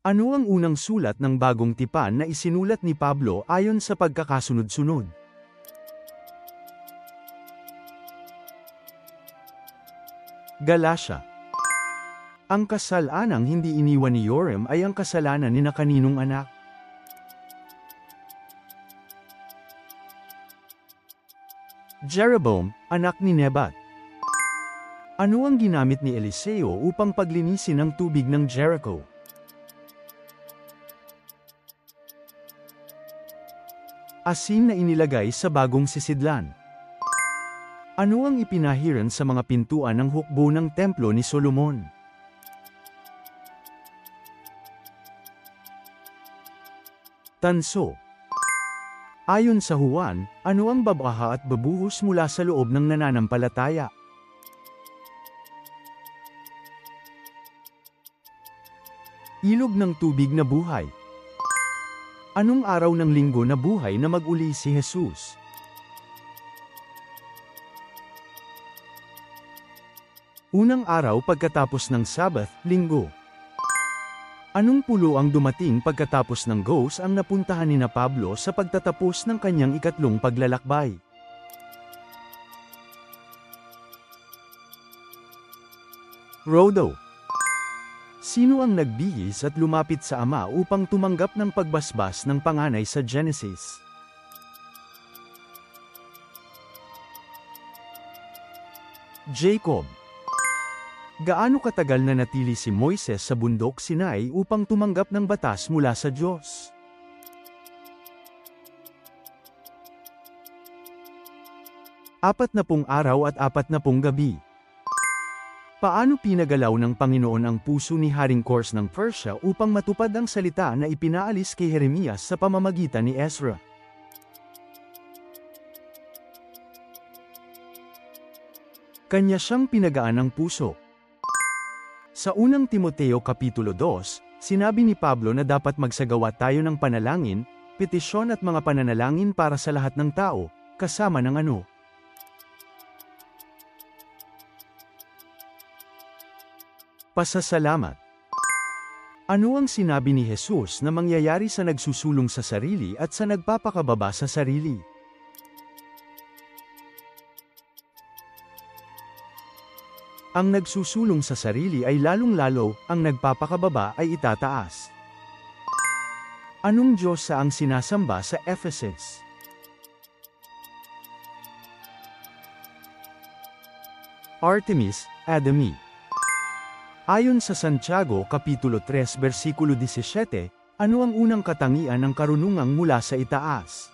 Ano ang unang sulat ng bagong tipan na isinulat ni Pablo ayon sa pagkakasunod-sunod? Galatia Ang kasalanang hindi iniwan ni Yorem ay ang kasalanan ni na kaninong anak. Jeroboam, anak ni Nebat. Ano ang ginamit ni Eliseo upang paglinisin ang tubig ng Jericho? Asin na inilagay sa bagong sisidlan. Ano ang ipinahiran sa mga pintuan ng hukbo ng templo ni Solomon? Tanso Ayon sa Juan, ano ang babaha at babuhos mula sa loob ng nananampalataya? Ilog ng tubig na buhay. Anong araw ng linggo na buhay na mag-uli si Jesus? Unang araw pagkatapos ng Sabbath, linggo. Anong pulo ang dumating pagkatapos ng ghost ang napuntahan ni na Pablo sa pagtatapos ng kanyang ikatlong paglalakbay? Rodo Sino ang nagbihis at lumapit sa ama upang tumanggap ng pagbasbas ng panganay sa Genesis? Jacob Gaano katagal na natili si Moises sa bundok Sinai upang tumanggap ng batas mula sa Diyos? Apat na pong araw at apat na pong gabi. Paano pinagalaw ng Panginoon ang puso ni Haring Kors ng Persia upang matupad ang salita na ipinaalis kay Jeremias sa pamamagitan ni Ezra? Kanya siyang pinagaan ng puso. Sa unang Timoteo Kapitulo 2, sinabi ni Pablo na dapat magsagawa tayo ng panalangin, petisyon at mga pananalangin para sa lahat ng tao, kasama ng ano. Pasasalamat Ano ang sinabi ni Jesus na mangyayari sa nagsusulong sa sarili at sa nagpapakababa sa sarili? Ang nagsusulong sa sarili ay lalong-lalo, ang nagpapakababa ay itataas. Anong Diyos sa ang sinasamba sa Ephesus? Artemis, Adami. Ayon sa Santiago Kapitulo 3 versikulo 17, ano ang unang katangian ng karunungang mula sa itaas?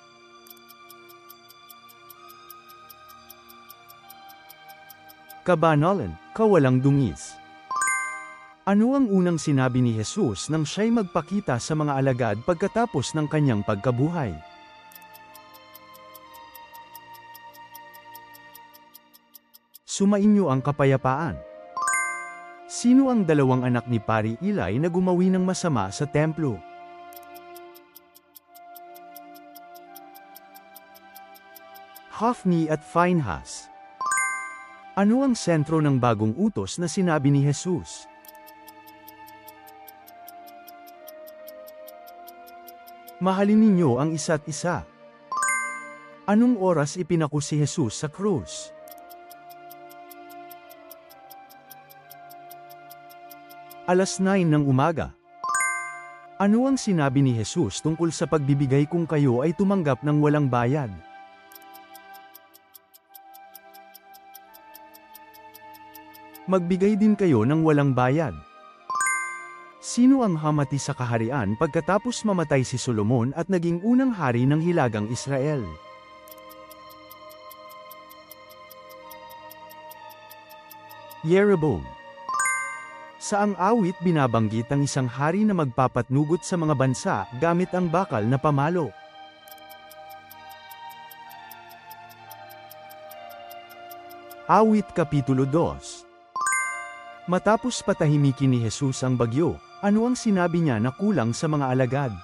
Kabanalan, kawalang dungis. Ano ang unang sinabi ni Jesus nang siya'y magpakita sa mga alagad pagkatapos ng kanyang pagkabuhay? Sumainyo ang kapayapaan. Sino ang dalawang anak ni Pari Ilay na gumawi ng masama sa templo? Hophni at Phinehas. Ano ang sentro ng bagong utos na sinabi ni Jesus? Mahalin ninyo ang isa't isa. Anong oras ipinako si Jesus sa krus? Alas 9 ng umaga. Ano ang sinabi ni Jesus tungkol sa pagbibigay kung kayo ay tumanggap ng walang bayad? Magbigay din kayo ng walang bayad. Sino ang hamati sa kaharian pagkatapos mamatay si Solomon at naging unang hari ng Hilagang Israel? Yeroboam Sa ang awit binabanggit ang isang hari na magpapatnugot sa mga bansa gamit ang bakal na pamalo. Awit Kapitulo 2 Matapos patahimikin ni Jesus ang bagyo, ano ang sinabi niya na kulang sa mga alagad?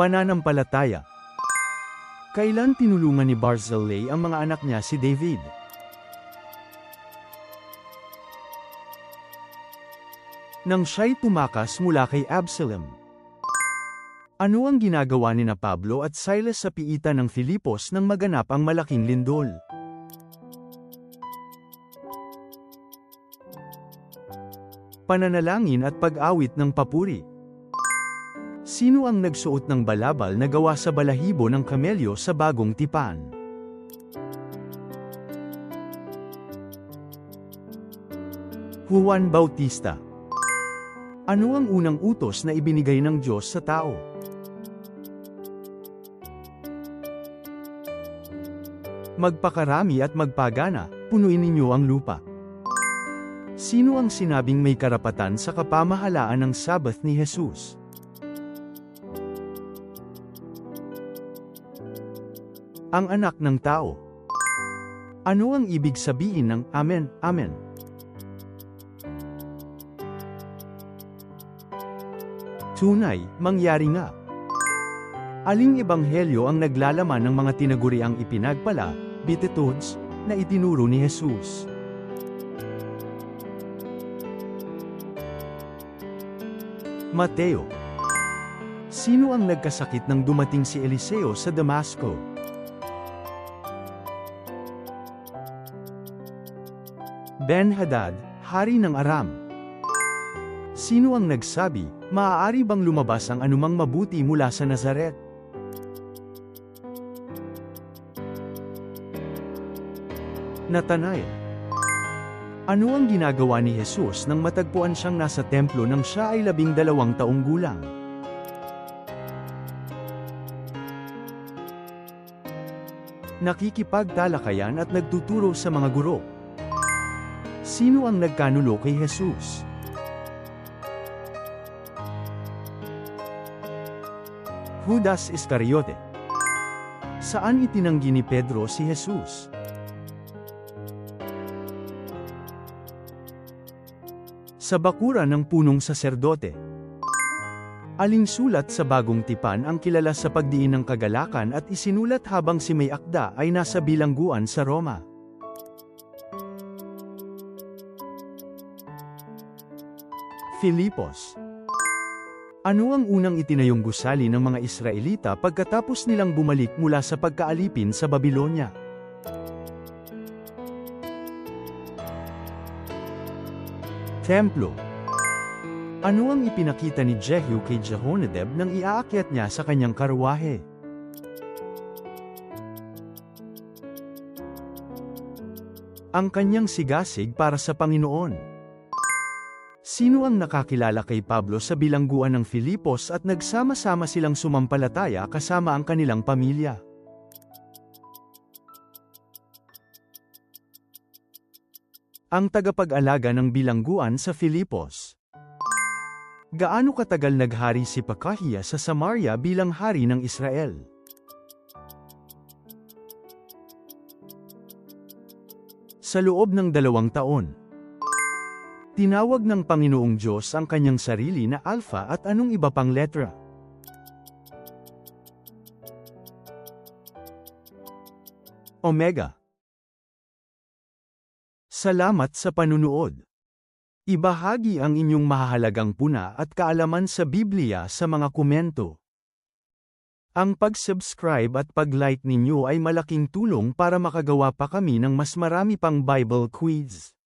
Pananampalataya Kailan tinulungan ni Barzillai ang mga anak niya si David? nang siya'y tumakas mula kay Absalom. Ano ang ginagawa ni na Pablo at Silas sa piitan ng Filipos nang maganap ang malaking lindol? Pananalangin at pag-awit ng papuri. Sino ang nagsuot ng balabal na gawa sa balahibo ng kamelyo sa bagong tipan? Juan Bautista Ano ang unang utos na ibinigay ng Diyos sa tao? Magpakarami at magpagana, punuin ninyo ang lupa. Sino ang sinabing may karapatan sa kapamahalaan ng Sabbath ni Jesus? Ang anak ng tao. Ano ang ibig sabihin ng Amen, Amen? Tunay, mangyari nga. Aling ebanghelyo ang naglalaman ng mga tinaguriang ipinagpala, Beatitudes, na itinuro ni Jesus? Mateo Sino ang nagkasakit nang dumating si Eliseo sa Damasco? Ben-Hadad, hari ng Aram. Sino ang nagsabi, maaari bang lumabas ang anumang mabuti mula sa Nazaret? Natanael. Ano ang ginagawa ni Jesus nang matagpuan siyang nasa templo nang siya ay labing dalawang taong gulang? Nakikipagtalakayan at nagtuturo sa mga guro. Sino ang nagkanulo kay Jesus? Judas Iscariote. Saan itinanggi ni Pedro si Jesus? Sa bakura ng punong saserdote. Aling sulat sa bagong tipan ang kilala sa pagdiin ng kagalakan at isinulat habang si May Akda ay nasa bilangguan sa Roma. Filipos Ano ang unang itinayong gusali ng mga Israelita pagkatapos nilang bumalik mula sa pagkaalipin sa Babylonia? Templo Ano ang ipinakita ni Jehu kay Jehonadab nang iaakyat niya sa kanyang karwahe? Ang kanyang sigasig para sa Panginoon. Sino ang nakakilala kay Pablo sa bilangguan ng Filipos at nagsama-sama silang sumampalataya kasama ang kanilang pamilya? Ang tagapag-alaga ng bilangguan sa Filipos. Gaano katagal naghari si Pekahiya sa Samaria bilang hari ng Israel? Sa loob ng dalawang taon. Tinawag ng Panginoong Diyos ang kanyang sarili na Alpha at anong iba pang letra. Omega. Salamat sa panunood. Ibahagi ang inyong mahahalagang puna at kaalaman sa Biblia sa mga komento. Ang pag-subscribe at pag-like ninyo ay malaking tulong para makagawa pa kami ng mas marami pang Bible quiz.